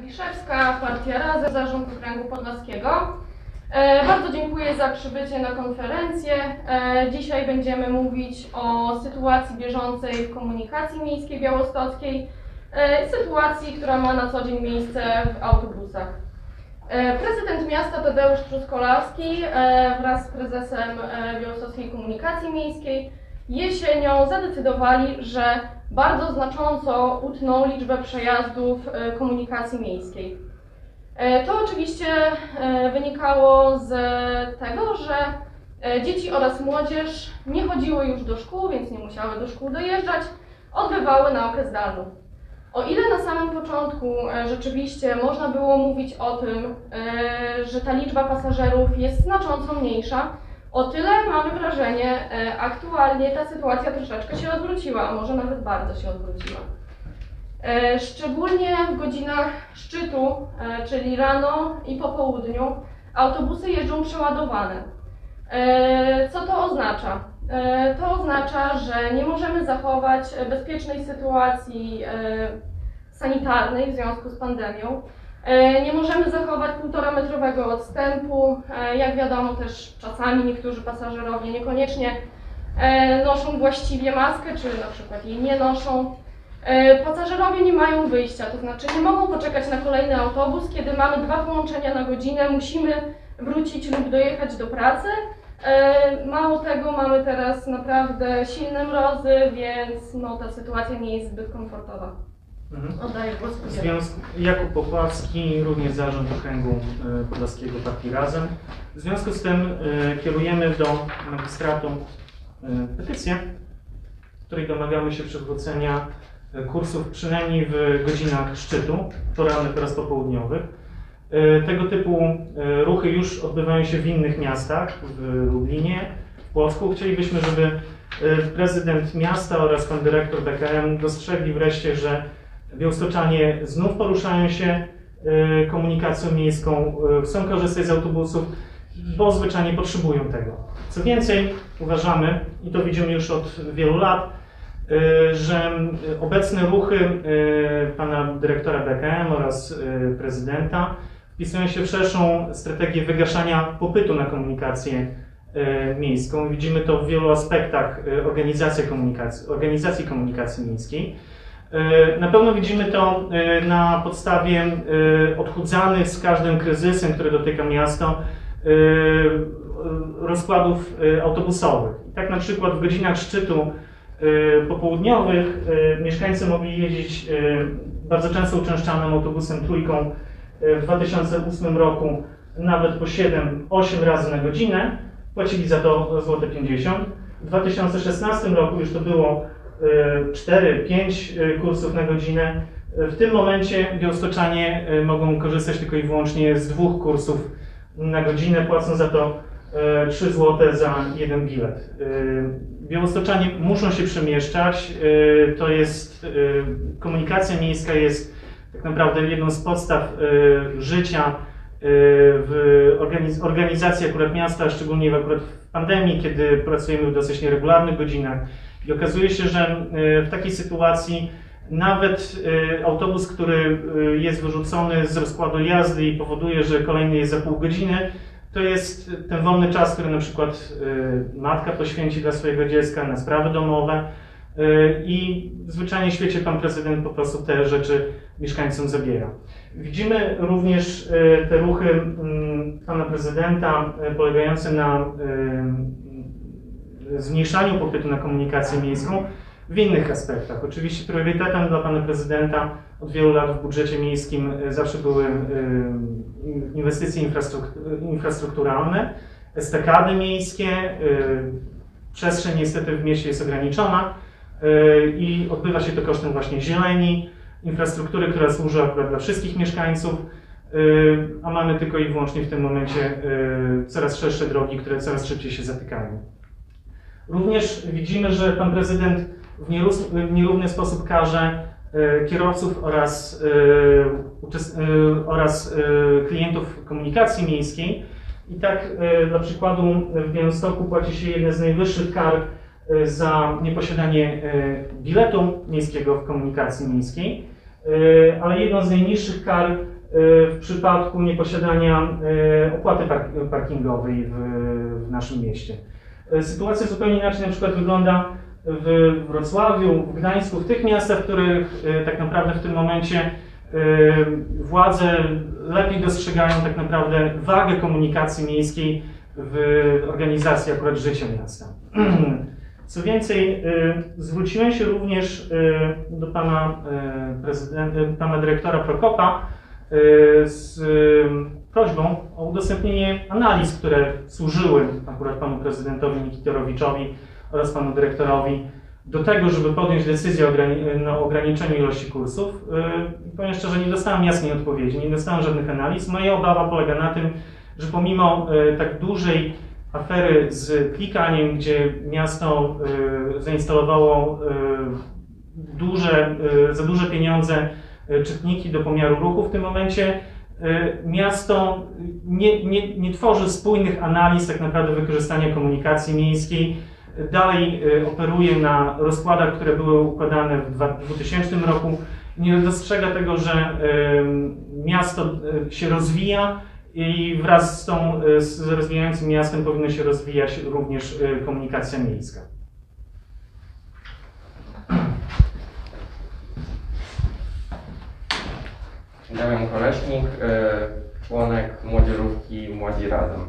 Wiszewska, Partia Razem, Zarząd Okręgu Podlaskiego. E, Bardzo dziękuję za przybycie na konferencję. E, Dzisiaj będziemy mówić o sytuacji bieżącej w komunikacji miejskiej białostockiej, e, sytuacji, która ma na co dzień miejsce w autobusach. Prezydent miasta Tadeusz Truskolaski e, wraz z prezesem Białostockiej Komunikacji Miejskiej jesienią zadecydowali, że bardzo znacząco utną liczbę przejazdów e, komunikacji miejskiej. E, To oczywiście e, wynikało z tego, że dzieci oraz młodzież nie chodziły już do szkół, więc nie musiały do szkół dojeżdżać, odbywały naukę zdalną. O ile na samym początku rzeczywiście można było mówić o tym, że ta liczba pasażerów jest znacząco mniejsza, o tyle mamy wrażenie, e, aktualnie ta sytuacja troszeczkę się odwróciła, a może nawet bardzo się odwróciła. E, Szczególnie w godzinach szczytu, e, czyli rano i po południu, autobusy jeżdżą przeładowane. Co to oznacza? To oznacza, że nie możemy zachować bezpiecznej sytuacji sanitarnej w związku z pandemią. E, Nie możemy zachować półtora metrowego odstępu. E, Jak wiadomo, też czasami niektórzy pasażerowie niekoniecznie e, noszą właściwie maskę, czy na przykład jej nie noszą. Pasażerowie nie mają wyjścia, to znaczy nie mogą poczekać na kolejny autobus, kiedy mamy dwa połączenia na godzinę, musimy wrócić lub dojechać do pracy. Mało tego, mamy teraz naprawdę silne mrozy, więc no, ta sytuacja nie jest zbyt komfortowa. Mhm. Oddaję głos związku, Jakub Popławski, również Zarząd Okręgu e, Podlaskiego Partii Razem. W związku z tym e, kierujemy do magistratu e, petycję, w której domagamy się przywrócenia kursów przynajmniej w godzinach szczytu, porannych oraz popołudniowych. Tego typu ruchy już odbywają się w innych miastach, w Lublinie, w Płocku. Chcielibyśmy, żeby prezydent miasta oraz pan dyrektor BKM dostrzegli wreszcie, że Białostoczanie znów poruszają się e, komunikacją miejską, e, chcą korzystać z autobusów, bo zwyczajnie potrzebują tego. Co więcej, uważamy, i to widzimy już od wielu lat, e, że obecne ruchy pana dyrektora BKM oraz prezydenta wpisują się w szerszą strategię wygaszania popytu na komunikację miejską. Widzimy to w wielu aspektach organizacji komunikacji, organizacji komunikacji miejskiej. E, Na pewno widzimy to e, na podstawie e, odchudzanych z każdym kryzysem, który dotyka miasto, rozkładów autobusowych. Tak na przykład w godzinach szczytu popołudniowych mieszkańcy mogli jeździć bardzo często uczęszczanym autobusem trójką w 2008 roku nawet po 7-8 razy na godzinę. Płacili za to złote 50. W 2016 roku już to było 4-5 kursów na godzinę. W tym momencie białostoczanie e, mogą korzystać tylko i wyłącznie z dwóch kursów na godzinę, płacą za to e, 3 zł za jeden bilet. E, Białostoczanie muszą się przemieszczać. e, To jest e, komunikacja miejska jest tak naprawdę jedną z podstaw e, życia e, w organiz- organizacji akurat miasta, szczególnie akurat w pandemii, kiedy pracujemy w dosyć nieregularnych godzinach. I okazuje się, że e, w takiej sytuacji nawet e, autobus, który e, jest wyrzucony z rozkładu jazdy i powoduje, że kolejny jest za pół godziny, to jest ten wolny czas, który na przykład matka poświęci dla swojego dziecka na sprawy domowe. I zwyczajnie w świecie pan prezydent po prostu te rzeczy mieszkańcom zabiera. Widzimy również te ruchy mm, pana prezydenta polegające na zmniejszaniu popytu na komunikację miejską w innych aspektach. Oczywiście priorytetem dla pana prezydenta od wielu lat w budżecie miejskim e, zawsze były e, inwestycje infrastruk- infrastrukturalne, estakady miejskie. e, Przestrzeń niestety w mieście jest ograniczona i odbywa się to kosztem właśnie zieleni, infrastruktury, która służy akurat dla wszystkich mieszkańców, a mamy tylko i wyłącznie w tym momencie coraz szersze drogi, które coraz szybciej się zatykają. Również widzimy, że pan prezydent w w nierówny sposób karze e, kierowców oraz, e, e, oraz klientów komunikacji miejskiej. I tak dla przykładu w Białymstoku płaci się jedne z najwyższych kar za nieposiadanie biletu miejskiego w komunikacji miejskiej. ale jedną z najniższych kar w przypadku nieposiadania opłaty park- parkingowej w naszym mieście. Y, Sytuacja zupełnie inaczej na przykład wygląda w Wrocławiu, w Gdańsku, w tych miastach, w których y, tak naprawdę w tym momencie y, władze lepiej dostrzegają tak naprawdę wagę komunikacji miejskiej w organizacji akurat życia miasta. Co więcej, zwróciłem się również do pana, prezydenta, pana dyrektora Prokopa z y, prośbą o udostępnienie analiz, które służyły akurat panu prezydentowi Nikitorowiczowi oraz panu dyrektorowi do tego, żeby podjąć decyzję o, no, ograniczeniu ilości kursów. Y, Powiem szczerze, nie dostałem jasnej odpowiedzi, nie dostałem żadnych analiz. Moja obawa polega na tym, że pomimo tak dużej afery z klikaniem, gdzie miasto zainstalowało duże, za duże pieniądze czytniki do pomiaru ruchu w tym momencie, y, miasto nie, nie, nie tworzy spójnych analiz tak naprawdę wykorzystania komunikacji miejskiej. Dalej y, operuje na rozkładach, które były układane w dwa- 2000 roku. Nie dostrzega tego, że miasto się rozwija i wraz z tą z rozwijającym miastem powinna się rozwijać również komunikacja miejska. Damian Koleśnik, y, członek Młodzieżówki Młodzi Razem.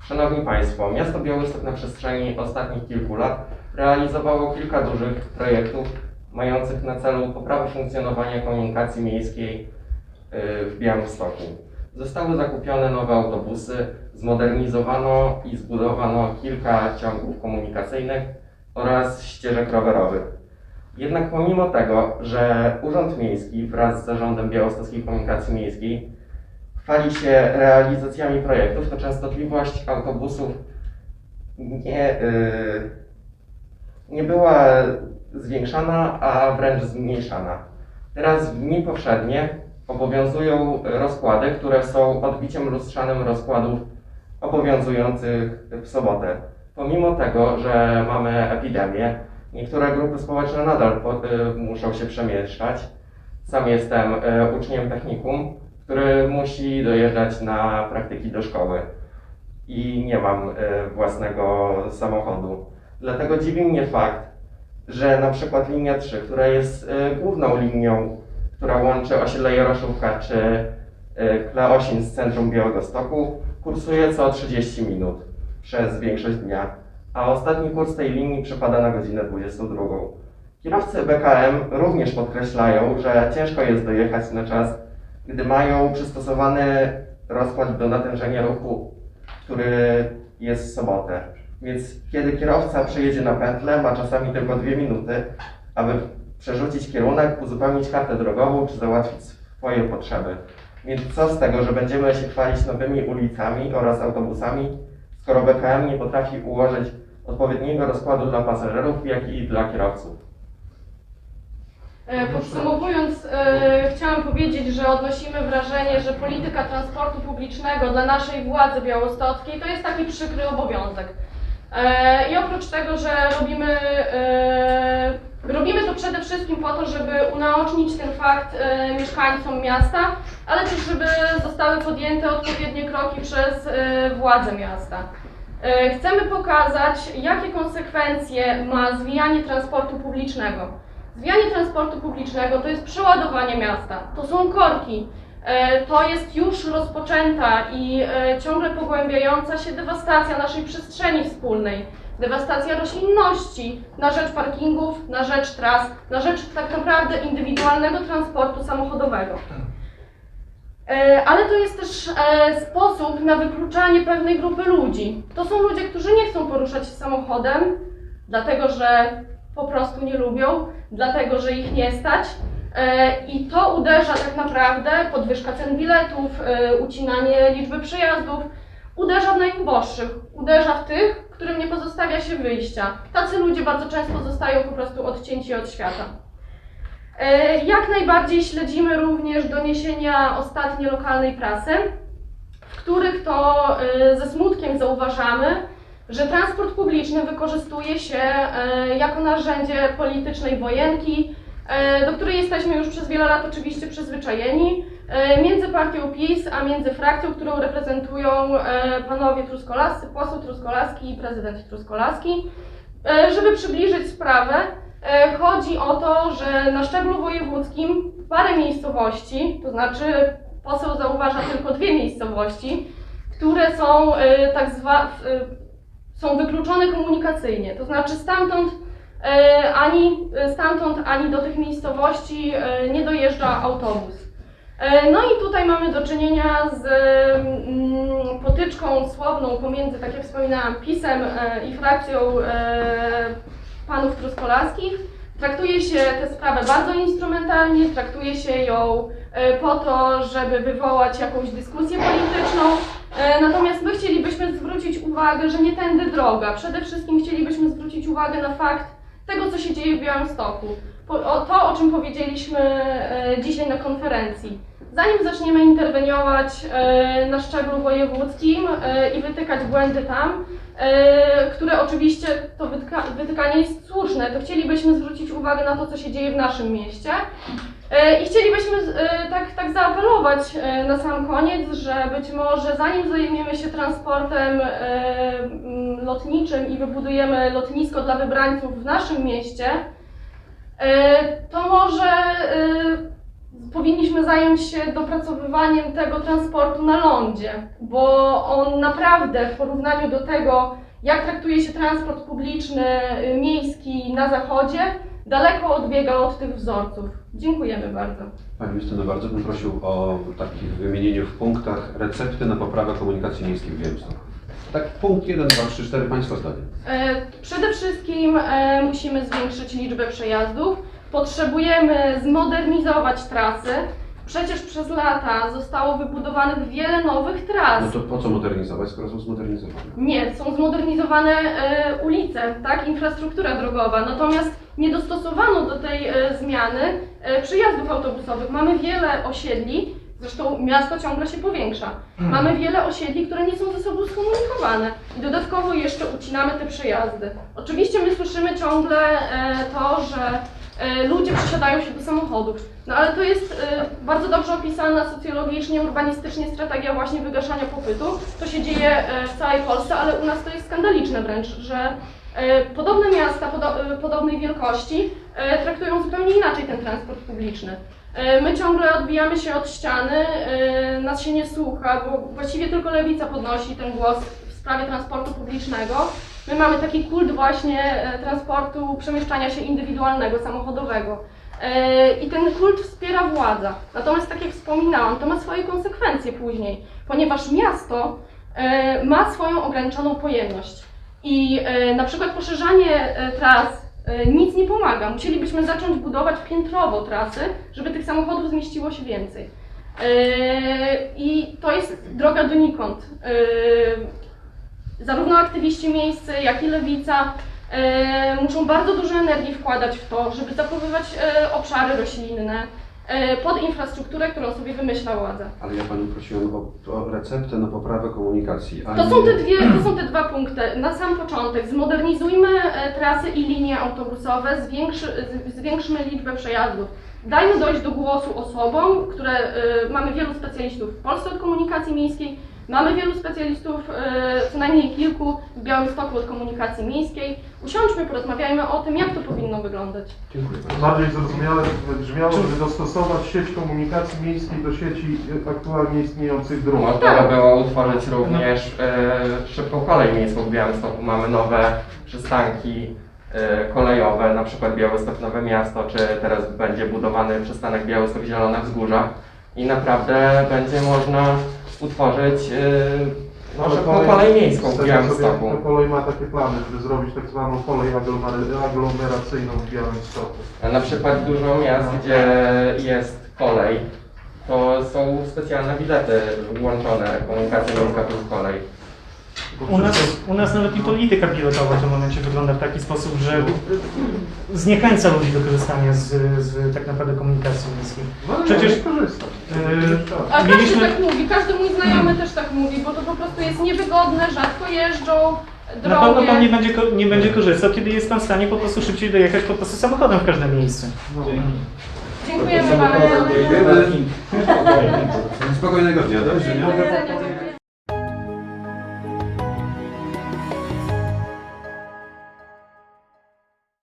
Szanowni Państwo, miasto Białystok na przestrzeni ostatnich kilku lat realizowało kilka dużych projektów mających na celu poprawę funkcjonowania komunikacji miejskiej y, w Białymstoku. Zostały zakupione nowe autobusy, zmodernizowano i zbudowano kilka ciągów komunikacyjnych oraz ścieżek rowerowych. Jednak pomimo tego, że Urząd Miejski wraz z Zarządem Białostockiej Komunikacji Miejskiej chwali się realizacjami projektów, to częstotliwość autobusów nie, y, nie była zwiększana, a wręcz zmniejszana. Teraz w dni powszednie obowiązują rozkłady, które są odbiciem lustrzanym rozkładów obowiązujących w sobotę. Pomimo tego, że mamy epidemię, niektóre grupy społeczne nadal po, y, muszą się przemieszczać. Sam jestem y, uczniem technikum, który musi dojeżdżać na praktyki do szkoły i nie mam y, własnego samochodu. Dlatego dziwi mnie fakt, że na przykład linia 3, która jest główną linią, która łączy osiedle Jaroszówka czy Kleosin z centrum Białegostoku, kursuje co 30 minut przez większość dnia, a ostatni kurs tej linii przypada na godzinę 22. Kierowcy BKM również podkreślają, że ciężko jest dojechać na czas, gdy mają przystosowany rozkład do natężenia ruchu, który jest w sobotę. Więc kiedy kierowca przejedzie na pętlę, ma czasami tylko dwie minuty, aby przerzucić kierunek, uzupełnić kartę drogową czy załatwić swoje potrzeby. Więc co z tego, że będziemy się chwalić nowymi ulicami oraz autobusami, skoro BKM nie potrafi ułożyć odpowiedniego rozkładu dla pasażerów, jak i dla kierowców. E, Podsumowując, e, chciałam powiedzieć, że odnosimy wrażenie, że polityka transportu publicznego dla naszej władzy białostockiej to jest taki przykry obowiązek. E, I oprócz tego, że robimy, robimy to przede wszystkim po to, żeby unaocznić ten fakt mieszkańcom miasta, ale też żeby zostały podjęte odpowiednie kroki przez władze miasta. E, Chcemy pokazać, jakie konsekwencje ma zwijanie transportu publicznego. Zwijanie transportu publicznego to jest przeładowanie miasta, to są korki, e, to jest już rozpoczęta i e, ciągle pogłębiająca się dewastacja naszej przestrzeni wspólnej, dewastacja roślinności na rzecz parkingów, na rzecz tras, na rzecz tak naprawdę indywidualnego transportu samochodowego. E, Ale to jest też e, sposób na wykluczanie pewnej grupy ludzi. To są ludzie, którzy nie chcą poruszać się samochodem, dlatego że po prostu nie lubią, dlatego że ich nie stać. E, I to uderza tak naprawdę, podwyżka cen biletów, ucinanie liczby przejazdów, uderza w najuboższych, uderza w tych, którym nie pozostawia się wyjścia. Tacy ludzie bardzo często zostają po prostu odcięci od świata. E, Jak najbardziej śledzimy również doniesienia ostatnie lokalnej prasy, w których to e, ze smutkiem zauważamy, że transport publiczny wykorzystuje się e, jako narzędzie politycznej wojenki, do której jesteśmy już przez wiele lat oczywiście przyzwyczajeni, między partią PiS, a między frakcją, którą reprezentują panowie Truskolaski, poseł Truskolaski i prezydent Truskolaski. Żeby przybliżyć sprawę, chodzi o to, że na szczeblu wojewódzkim parę miejscowości, to znaczy poseł zauważa tylko dwie miejscowości, które są e, tak zwa, e, są wykluczone komunikacyjnie. To znaczy stamtąd e, ani, stamtąd ani do tych miejscowości e, nie dojeżdża autobus. E, No i tutaj mamy do czynienia z mm, potyczką słowną pomiędzy, tak jak wspominałam, PiSem e, i frakcją e, panów truskolaskich. Traktuje się tę sprawę bardzo instrumentalnie, traktuje się ją e, po to, żeby wywołać jakąś dyskusję polityczną. E, Natomiast my chcielibyśmy zwrócić uwagę, że nie tędy droga. Przede wszystkim chcielibyśmy zwrócić uwagę na fakt tego, co się dzieje w Białymstoku. To, o czym powiedzieliśmy e, dzisiaj na konferencji. Zanim zaczniemy interweniować na szczeblu wojewódzkim i wytykać błędy tam, które oczywiście to wytyka, wytykanie jest słuszne, to chcielibyśmy zwrócić uwagę na to, co się dzieje w naszym mieście. E, I chcielibyśmy e, tak, tak zaapelować e, na sam koniec, że być może zanim zajmiemy się transportem e, lotniczym i wybudujemy lotnisko dla wybrańców w naszym mieście, e, to może e, powinniśmy zająć się dopracowywaniem tego transportu na lądzie, bo on naprawdę w porównaniu do tego, jak traktuje się transport publiczny y, miejski na zachodzie, daleko odbiega od tych wzorców. Dziękujemy bardzo. Pani Justyno, bardzo bym prosił o takie wymienienie w punktach recepty na poprawę komunikacji miejskiej w Białymstoku. Tak, punkt 1, 2, 3, 4, Państwa zdanie. E, Przede wszystkim e, musimy zwiększyć liczbę przejazdów. Potrzebujemy zmodernizować trasy. Przecież przez lata zostało wybudowanych wiele nowych tras. No to po co modernizować, skoro są zmodernizowane? Nie, są zmodernizowane e, ulice, tak, infrastruktura drogowa, natomiast nie dostosowano do tej e, zmiany e, przyjazdów autobusowych. Mamy wiele osiedli, zresztą miasto ciągle się powiększa. Mamy wiele osiedli, które nie są ze sobą skomunikowane i dodatkowo jeszcze ucinamy te przejazdy. Oczywiście my słyszymy ciągle e, to, że ludzie przesiadają się do samochodów, no ale to jest e, bardzo dobrze opisana socjologicznie, urbanistycznie strategia właśnie wygaszania popytu. To się dzieje e, w całej Polsce, ale u nas to jest skandaliczne wręcz, że e, podobne miasta podo e, podobnej wielkości e, traktują zupełnie inaczej ten transport publiczny. E, My ciągle odbijamy się od ściany, e, nas się nie słucha, bo właściwie tylko lewica podnosi ten głos w sprawie transportu publicznego. My mamy taki kult właśnie e, transportu, przemieszczania się indywidualnego, samochodowego. E, I ten kult wspiera władza. Natomiast, tak jak wspominałam, to ma swoje konsekwencje później, ponieważ miasto e, ma swoją ograniczoną pojemność. I na przykład poszerzanie tras nic nie pomaga. Musielibyśmy zacząć budować piętrowo trasy, żeby tych samochodów zmieściło się więcej. I to jest droga donikąd. Zarówno aktywiści miejscy, jak i lewica e, muszą bardzo dużo energii wkładać w to, żeby zachowywać e, obszary roślinne e, pod infrastrukturę, którą sobie wymyśla władza. Ale ja Panią prosiłem o, o receptę na poprawę komunikacji. To są, nie- te dwie, to są te dwa punkty. Na sam początek zmodernizujmy trasy i linie autobusowe, zwiększy, zwiększmy liczbę przejazdów. Dajmy dojść do głosu osobom, które e, mamy wielu specjalistów w Polsce od komunikacji miejskiej, mamy wielu specjalistów, co najmniej kilku w Białymstoku od komunikacji miejskiej. Usiądźmy, porozmawiajmy o tym, jak to powinno wyglądać. Dziękuję bardzo. Bardziej zrozumiale brzmiało, żeby dostosować sieć komunikacji miejskiej do sieci aktualnie istniejących dróg. Można by było utworzyć również e, szybką kolej miejską w Białymstoku. Mamy nowe przystanki e, kolejowe, na przykład Białystok Nowe Miasto, czy teraz będzie budowany przystanek Białystok Zielone Wzgórza i naprawdę będzie można utworzyć e, no, szybką kolej miejską w tego, Białymstoku. to kolej ma takie plany, żeby zrobić tak zwaną kolej aglomer- aglomeracyjną w Białymstoku. A na przykład dużo miast, gdzie jest kolej, to są specjalne bilety włączone, komunikacja miejska plus kolej. U nas, u nas nawet i polityka pilotowa w tym momencie wygląda w taki sposób, że zniechęca ludzi do korzystania z, z tak naprawdę komunikacji miejskiej. No, Przecież- nie korzystam. Yy, A każdy Mieliśmy- tak mówi, każdy mój znajomy też tak mówi, bo to po prostu jest niewygodne, rzadko jeżdżą. Na pewno pan nie drogie. będzie, ko- nie będzie korzystał, kiedy jest pan w stanie po prostu szybciej dojechać po prostu samochodem w każde miejsce. Dziękujemy bardzo. Spokojnego dnia, do widzenia.